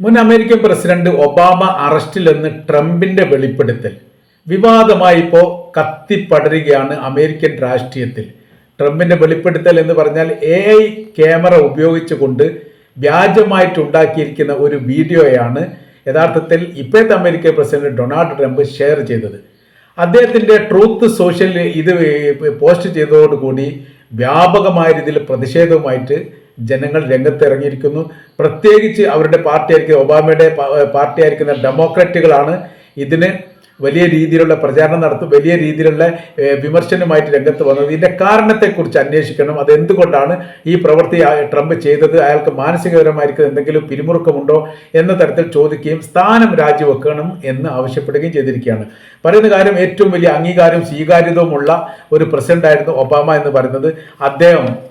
മുൻ American president Obama അറസ്റ്റിലെന്ന് ട്രംപിന്റെ വെളിപ്പെടുത്തൽ. വിവാദമായി ഇപ്പോൾ കത്തിപ്പടരുകയാണ് അമേരിക്കൻ രാഷ്ട്രീയത്തിൽ. ട്രംപിന്റെ വെളിപ്പെടുത്തൽ എന്ന് പറഞ്ഞാൽ എ ഐ ക്യാമറ ഉപയോഗിച്ചുകൊണ്ട് വ്യാജമായിട്ടുണ്ടാക്കിയിരിക്കുന്ന ഒരു വീഡിയോയാണ് യഥാർത്ഥത്തിൽ ഇപ്പോഴത്തെ American president Donald Trump share ചെയ്തത്. അദ്ദേഹത്തിന്റെ ട്രൂത്ത് സോഷ്യൽ ഇത് പോസ്റ്റ് ചെയ്തതോടുകൂടി വ്യാപകമായ രീതിയിൽ പ്രതിഷേധവുമായിട്ട് ജനങ്ങൾ രംഗത്തിറങ്ങിയിരിക്കുന്നു. പ്രത്യേകിച്ച് അവരുടെ പാർട്ടി ആയിരിക്കുന്ന ഒബാമയുടെ പാർട്ടി ആയിരിക്കുന്ന ഡെമോക്രാറ്റുകളാണ് ഇതിന് വലിയ രീതിയിലുള്ള പ്രചാരണം നടത്തും വലിയ രീതിയിലുള്ള വിമർശനമായിട്ട് രംഗത്ത് വന്നത്. ഇതിന്റെ കാരണത്തെക്കുറിച്ച് അന്വേഷിക്കണം. അത് എന്തുകൊണ്ടാണ് ഈ പ്രവൃത്തി ട്രംപ് ചെയ്തത്? അയാൾക്ക് മാനസികപരമായിരിക്കും എന്തെങ്കിലും പിരിമുറുക്കമുണ്ടോ എന്ന തരത്തിൽ ചോദിക്കുകയും സ്ഥാനം രാജിവെക്കണം എന്ന് ആവശ്യപ്പെടുകയും ചെയ്തിരിക്കുകയാണ്. പറയുന്ന കാര്യം ഏറ്റവും വലിയ അംഗീകാരവും സ്വീകാര്യതവുമുള്ള ഒരു പ്രസിഡന്റായിരുന്നു ഒബാമ എന്ന് പറയുന്നത്. അദ്ദേഹം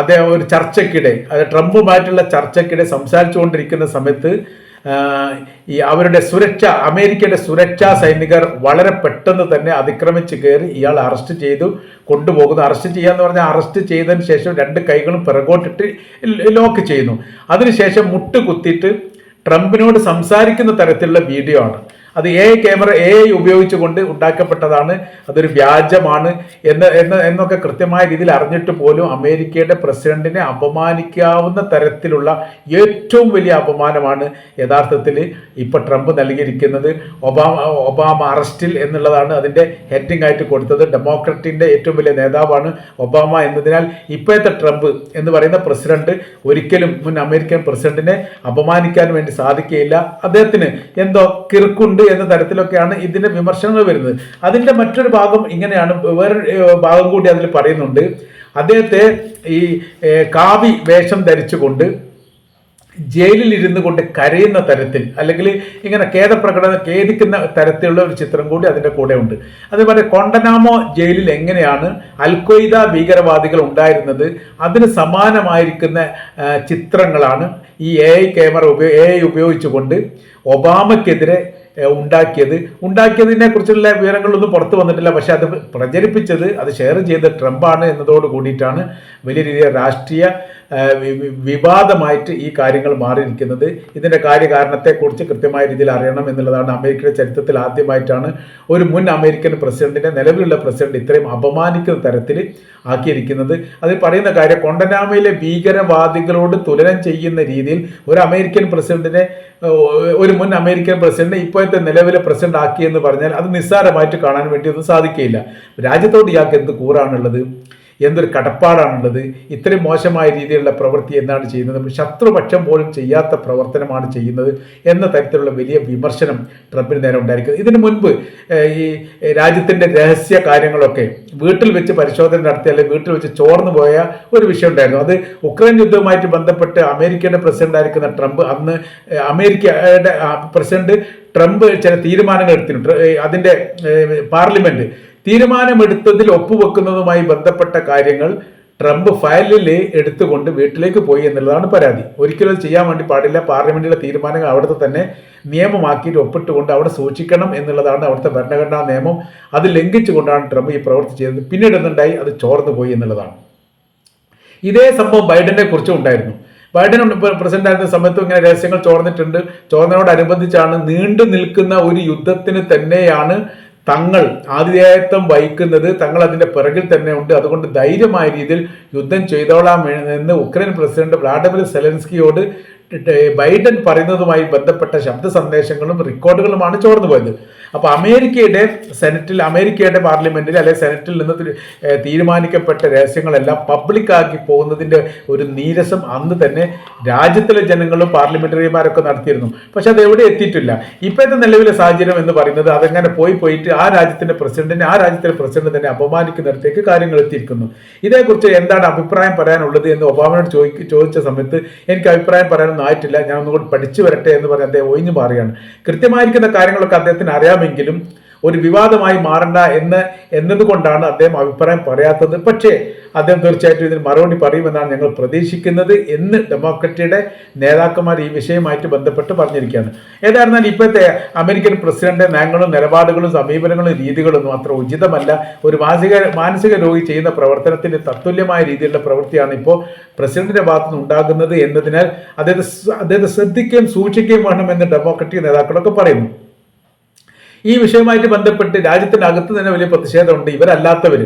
അദ്ദേഹം ഒരു ചർച്ചയ്ക്കിടെ അത് ട്രംപുമായിട്ടുള്ള ചർച്ചയ്ക്കിടെ സംസാരിച്ചുകൊണ്ടിരിക്കുന്ന സമയത്ത് ഈ അവരുടെ സുരക്ഷ അമേരിക്കയുടെ സുരക്ഷാ സൈനികർ വളരെ പെട്ടെന്ന് തന്നെ അതിക്രമിച്ച് കയറി ഇയാൾ അറസ്റ്റ് ചെയ്തു കൊണ്ടുപോകുന്നു. അറസ്റ്റ് ചെയ്യാന്ന് പറഞ്ഞാൽ അറസ്റ്റ് ചെയ്തതിന് ശേഷം രണ്ട് കൈകളും പിറകോട്ടിട്ട് ലോക്ക് ചെയ്യുന്നു. അതിനുശേഷം മുട്ട് കുത്തിയിട്ട് ട്രംപിനോട് സംസാരിക്കുന്ന തരത്തിലുള്ള വീഡിയോ ആണ്. അത് എ ക്യാമറ എ ഐ ഉപയോഗിച്ചുകൊണ്ട് ഉണ്ടാക്കപ്പെട്ടതാണ്. അതൊരു വ്യാജമാണ് എന്ന് എന്ന് എന്നൊക്കെ കൃത്യമായ രീതിയിൽ അറിഞ്ഞിട്ട് പോലും അമേരിക്കയുടെ പ്രസിഡന്റിനെ അപമാനിക്കാവുന്ന തരത്തിലുള്ള ഏറ്റവും വലിയ അപമാനമാണ് യഥാർത്ഥത്തിൽ ഇപ്പൊ ട്രംപ് നൽകിയിരിക്കുന്നത്. ഒബാമ ഒബാമ അറസ്റ്റിൽ എന്നുള്ളതാണ് അതിന്റെ ഹെഡിങ് ആയിട്ട് കൊടുത്തത്. ഡെമോക്രറ്റിന്റെ ഏറ്റവും വലിയ നേതാവാണ് ഒബാമ എന്നതിനാൽ ഇപ്പോഴത്തെ ട്രംപ് എന്ന് പറയുന്ന പ്രസിഡന്റ് ഒരിക്കലും മുൻ അമേരിക്കൻ പ്രസിഡന്റിനെ അപമാനിക്കാൻ വേണ്ടി സാധിക്കുകയില്ല. അദ്ദേഹത്തിന് എന്തോ കിറുക്കുണ്ട് എന്ന തരത്തിലൊക്കെയാണ് ഇതിന്റെ വിമർശനങ്ങൾ വരുന്നത്. അതിന്റെ മറ്റൊരു ഭാഗം ഇങ്ങനെയാണ്. വേറെ ഭാഗം കൂടി അതിൽ പറയുന്നുണ്ട്. അദ്ദേഹത്തെ ഈ കാവി വേഷം ധരിച്ചുകൊണ്ട് ജയിലിൽ ഇരുന്നു കൊണ്ട് കരയുന്ന തരത്തിൽ അല്ലെങ്കിൽ ഇങ്ങനെ ഖേദപ്രകടനം ഖേദിക്കുന്ന തരത്തിലുള്ള ഒരു ചിത്രം കൂടി അതിന്റെ കൂടെ ഉണ്ട്. അതേപോലെ കൊണ്ടനാമോ ജയിലിൽ എങ്ങനെയാണ് അൽഖ്വയ്ദ ഭീകരവാദികൾ ഉണ്ടായിരുന്നത്? അതിന് സമാനമായിരിക്കുന്ന ചിത്രങ്ങളാണ് ഈ എ ഐ ക്യാമറ ഉപയോ എ ഐ ഉപയോഗിച്ചുകൊണ്ട് ഒബാമയ്ക്കെതിരെ ഉണ്ടാക്കിയത്. ഉണ്ടാക്കിയതിനെ കുറിച്ചുള്ള വിവരങ്ങളൊന്നും പുറത്തു വന്നിട്ടില്ല. പക്ഷെ അത് പ്രചരിപ്പിച്ചത് അത് ഷെയർ ചെയ്ത ട്രംപാണ് എന്നതോട് കൂടിയിട്ടാണ്. വലിയ രീതിയിൽ രാഷ്ട്രീയ വിവാദമായിട്ട് ഈ കാര്യങ്ങൾ മാറിയിരിക്കുന്നത് ഇതിന്റെ കാര്യകാരണത്തെക്കുറിച്ച് കൃത്യമായ രീതിയിൽ അറിയണം എന്നുള്ളതാണ് അമേരിക്കയുടെ ചരിത്രത്തിൽ ആദ്യമായിട്ടാണ് ഒരു മുൻ അമേരിക്കൻ പ്രസിഡന്റിനെ നിലവിലുള്ള പ്രസിഡന്റ് ഇത്രയും അപമാനിക്കുന്ന തരത്തിൽ ആക്കിയിരിക്കുന്നത്. അതിൽ പറയുന്ന കാര്യം കൊണ്ടനാമയിലെ ഭീകരവാദികളോട് തുലനം ചെയ്യുന്ന രീതിയിൽ ഒരു അമേരിക്കൻ പ്രസിഡന്റിനെ ഒരു മുൻ അമേരിക്കൻ പ്രസിഡന്റ് ഇപ്പോഴത്തെ നിലവിലെ പ്രസിഡന്റ് ആക്കിയെന്ന് പറഞ്ഞാൽ അത് നിസ്സാരമായിട്ട് കാണാൻ വേണ്ടി ഒന്നും സാധിക്കുകയില്ല. രാജ്യത്തോട് ഇയാൾക്ക് എന്ത് കൂറാണുള്ളത്? എന്തൊരു കടപ്പാടാണുള്ളത്. ഇത്രയും മോശമായ രീതിയിലുള്ള പ്രവൃത്തി എന്താണ് ചെയ്യുന്നത്? ശത്രുപക്ഷം പോലും ചെയ്യാത്ത പ്രവർത്തനമാണ് ചെയ്യുന്നത് എന്ന തരത്തിലുള്ള വലിയ വിമർശനം ട്രംപിന് നേരെ ഉണ്ടായിരിക്കുന്നത് ഇതിനു മുൻപ് ഈ രാജ്യത്തിന്റെ രഹസ്യ കാര്യങ്ങളൊക്കെ വീട്ടിൽ വെച്ച് പരിശോധന നടത്തി അല്ലെങ്കിൽ വീട്ടിൽ വെച്ച് ചോർന്നു പോയ ഒരു വിഷയം ഉണ്ടായിരുന്നു. അത് ഉക്രൈൻ യുദ്ധവുമായിട്ട് ബന്ധപ്പെട്ട് അമേരിക്കയുടെ പ്രസിഡന്റ് ആയിരിക്കുന്ന ട്രംപ് അന്ന് അമേരിക്കയുടെ പ്രസിഡന്റ് ട്രംപ് ചില തീരുമാനങ്ങൾ എടുത്തിട്ടുണ്ട്. അതിന്റെ പാർലമെന്റ് തീരുമാനമെടുത്തതിൽ ഒപ്പുവെക്കുന്നതുമായി ബന്ധപ്പെട്ട കാര്യങ്ങൾ ട്രംപ് ഫയലിൽ എടുത്തുകൊണ്ട് വീട്ടിലേക്ക് പോയി എന്നുള്ളതാണ് പരാതി. ഒരിക്കലും അത് ചെയ്യാൻ വേണ്ടി പാടില്ല. പാർലമെന്റിലെ തീരുമാനങ്ങൾ അവിടുത്തെ തന്നെ നിയമമാക്കിയിട്ട് ഒപ്പിട്ടുകൊണ്ട് അവിടെ സൂക്ഷിക്കണം എന്നുള്ളതാണ് അവിടുത്തെ ഭരണഘടനാ നിയമം. അത് ലംഘിച്ചുകൊണ്ടാണ് ട്രംപ് ഈ പ്രവർത്തി ചെയ്തത്. പിന്നീട് എന്തുണ്ടായി? അത് ചോർന്നു പോയി എന്നുള്ളതാണ്. ഇതേ സംഭവം ബൈഡനെ കുറിച്ചും ഉണ്ടായിരുന്നു. ബൈഡൻ പ്രസിഡന്റ് ആയിരുന്ന സമയത്തും ഇങ്ങനെ രഹസ്യങ്ങൾ ചോർന്നിട്ടുണ്ട്. ചോർന്നതിനോടനുബന്ധിച്ചാണ് നീണ്ടു നിൽക്കുന്ന ഒരു യുദ്ധത്തിന് തന്നെയാണ് തങ്ങൾ ആതിഥേയത്വം വഹിക്കുന്നത് തങ്ങൾ അതിന്റെ പിറകിൽ തന്നെ ഉണ്ട്. അതുകൊണ്ട് ധൈര്യമായ രീതിയിൽ യുദ്ധം ചെയ്തോളാം എന്ന് ഉക്രൈൻ പ്രസിഡന്റ് വ്ളാഡിമിർ സെലൻസ്കിയോട് ബൈഡൻ പറയുന്നതുമായി ബന്ധപ്പെട്ട ശബ്ദ സന്ദേശങ്ങളും റെക്കോർഡുകളുമാണ് ചോർന്നു പോയത്. അപ്പൊ അമേരിക്കയുടെ സെനറ്റിൽ അമേരിക്കയുടെ പാർലമെന്റിൽ അല്ലെങ്കിൽ സെനറ്റിൽ നിന്ന് തീരുമാനിക്കപ്പെട്ട രഹസ്യങ്ങളെല്ലാം പബ്ലിക് ആക്കി പോകുന്നതിന്റെ ഒരു നീരസം അന്ന് തന്നെ രാജ്യത്തിലെ ജനങ്ങളും പാർലമെന്ററിമാരൊക്കെ നടത്തിയിരുന്നു. പക്ഷെ അത് എവിടെ എത്തിയിട്ടില്ല. ഇപ്പോഴത്തെ നിലവിലെ സാഹചര്യം എന്ന് പറയുന്നത് അതങ്ങനെ പോയി പോയിട്ട് ആ രാജ്യത്തിന്റെ പ്രസിഡന്റിനെ ആ രാജ്യത്തിലെ പ്രസിഡന്റ് തന്നെ അപമാനിക്കുന്നിടത്തേക്ക് കാര്യങ്ങൾ എത്തിയിരിക്കുന്നു. ഇതേക്കുറിച്ച് എന്താണ് അഭിപ്രായം പറയാനുള്ളത് എന്ന് ഒബാമയോട് ചോദിച്ച സമയത്ത് എനിക്ക് അഭിപ്രായം പറയാനൊന്നും ആയിട്ടില്ല. ഞാൻ ഒന്നുകൂടി പഠിച്ചു വരട്ടെ എന്ന് പറഞ്ഞ് അദ്ദേഹം ഒഴിഞ്ഞു മാറുകയാണ്. കൃത്യമായിരിക്കുന്ന കാര്യങ്ങളൊക്കെ അദ്ദേഹത്തിന് അറിയാമെങ്കിലും ഒരു വിവാദമായി മാറണ്ട എന്ന് എന്നതുകൊണ്ടാണ് അദ്ദേഹം അഭിപ്രായം പറയാത്തത്. പക്ഷേ അദ്ദേഹം തീർച്ചയായിട്ടും ഇതിന് മറുപടി പറയുമെന്നാണ് ഞങ്ങൾ പ്രതീക്ഷിക്കുന്നത് എന്ന് ഡെമോക്രറ്റിയുടെ നേതാക്കന്മാർ ഈ വിഷയമായിട്ട് ബന്ധപ്പെട്ട് പറഞ്ഞിരിക്കുകയാണ്. ഏതായിരുന്നാലും ഇപ്പോഴത്തെ അമേരിക്കൻ പ്രസിഡന്റ് നയങ്ങളും നിലപാടുകളും സമീപനങ്ങളും രീതികളൊന്നും അത്ര ഉചിതമല്ല. ഒരു മാനസിക മാനസിക രോഗി ചെയ്യുന്ന പ്രവർത്തനത്തിന് തത്തുല്യമായ രീതിയിലുള്ള പ്രവൃത്തിയാണ് ഇപ്പോൾ പ്രസിഡന്റിന്റെ ഭാഗത്തു നിന്ന് ഉണ്ടാകുന്നത് എന്നതിനാൽ അദ്ദേഹത്തെ അദ്ദേഹത്തെ ശ്രദ്ധിക്കുകയും സൂക്ഷിക്കുകയും വേണമെന്ന് ഡെമോക്രറ്റിക് നേതാക്കളൊക്കെ പറയുന്നു. ഈ വിഷയവുമായിട്ട് ബന്ധപ്പെട്ട് രാജ്യത്തിനകത്ത് തന്നെ വലിയ പ്രതിഷേധമുണ്ട്. ഇവരല്ലാത്തവർ.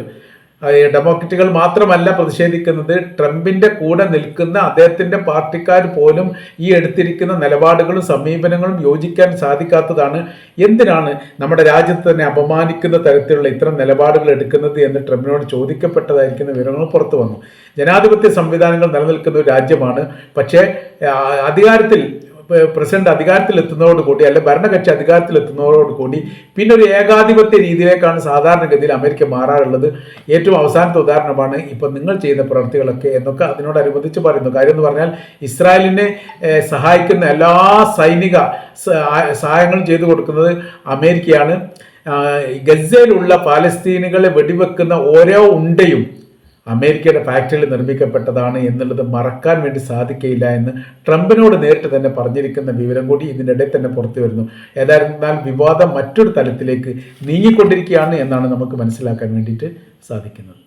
ഡെമോക്രറ്റുകൾ മാത്രമല്ല പ്രതിഷേധിക്കുന്നത്. ട്രംപിന്റെ കൂടെ നിൽക്കുന്ന അദ്ദേഹത്തിന്റെ പാർട്ടിക്കാർ പോലും ഈ എടുത്തിരിക്കുന്ന നിലപാടുകളും സമീപനങ്ങളും യോജിക്കാൻ സാധിക്കാത്തതാണ്. എന്തിനാണ് നമ്മുടെ രാജ്യത്ത് തന്നെ അപമാനിക്കുന്ന തരത്തിലുള്ള ഇത്തരം നിലപാടുകൾ എടുക്കുന്നത് എന്ന് ട്രംപിനോട് ചോദിക്കപ്പെട്ടതായിരിക്കുന്ന വിവരങ്ങൾ പുറത്തു വന്നു. ജനാധിപത്യ സംവിധാനങ്ങൾ നിലനിൽക്കുന്ന ഒരു രാജ്യമാണ്. പക്ഷേ അധികാരത്തിൽ പ- അധികാരത്തിലെത്തുന്നതോട് കൂടി അല്ലെ ഭരണകക്ഷി അധികാരത്തിലെത്തുന്നതോടുകൂടി പിന്നെ ഒരു ഏകാധിപത്യ രീതിയിലേക്കാണ് സാധാരണഗതിയിൽ അമേരിക്ക മാറാറുള്ളത്. ഏറ്റവും അവസാനത്തെ ഉദാഹരണമാണ് ഇപ്പം നിങ്ങൾ ചെയ്യുന്ന പ്രവൃത്തികളൊക്കെ എന്നൊക്കെ അതിനോടനുബന്ധിച്ച് പറയുന്നു കാര്യം എന്ന് പറഞ്ഞാൽ ഇസ്രായേലിനെ സഹായിക്കുന്ന എല്ലാ സൈനിക സഹായങ്ങളും ചെയ്തു കൊടുക്കുന്നത് അമേരിക്കയാണ്. ഗസയിലുള്ള പാലസ്തീനുകളെ വെടിവെക്കുന്ന ഓരോ ഉണ്ടയും അമേരിക്കയുടെ ഫാക്ടറിയിൽ നിർമ്മിക്കപ്പെട്ടതാണ് എന്നുള്ളത് മറക്കാൻ വേണ്ടി സാധിക്കയില്ല എന്ന് ട്രംപിനോട് നേരിട്ട് തന്നെ പറഞ്ഞിരിക്കുന്ന വിവരം കൂടി ഇതിനിടെ തന്നെ പുറത്തു വരുന്നു. ഏതായിരുന്നാൽ വിവാദം മറ്റൊരു തലത്തിലേക്ക് നീങ്ങിക്കൊണ്ടിരിക്കുകയാണ് എന്നാണ് നമുക്ക് മനസ്സിലാക്കാൻ വേണ്ടിയിട്ട് സാധിക്കുന്നത്.